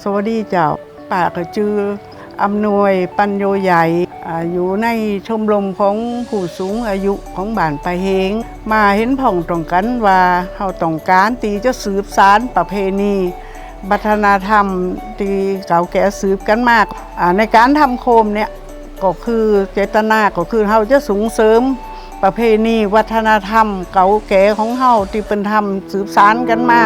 สวัสดีเจ้าป่าก็จืออำนวยปัญโยใหญ่อยู่ในชมรมของผู้สูงอายุของบ้านปะเฮง มาเห็นผ่องตรงกันว่าเฮาต้องการตีจะสืบสารประเพณีวัฒนธรรมที่เก่าแก่สืบกันมาก ในการทำโคมเนี่ยก็คือเจตนาก็คือเฮาจะส่งเสริมประเพณีวัฒนธรรม เก่าแก่ของเฮาที่เป็นธรรมสืบสารกันมา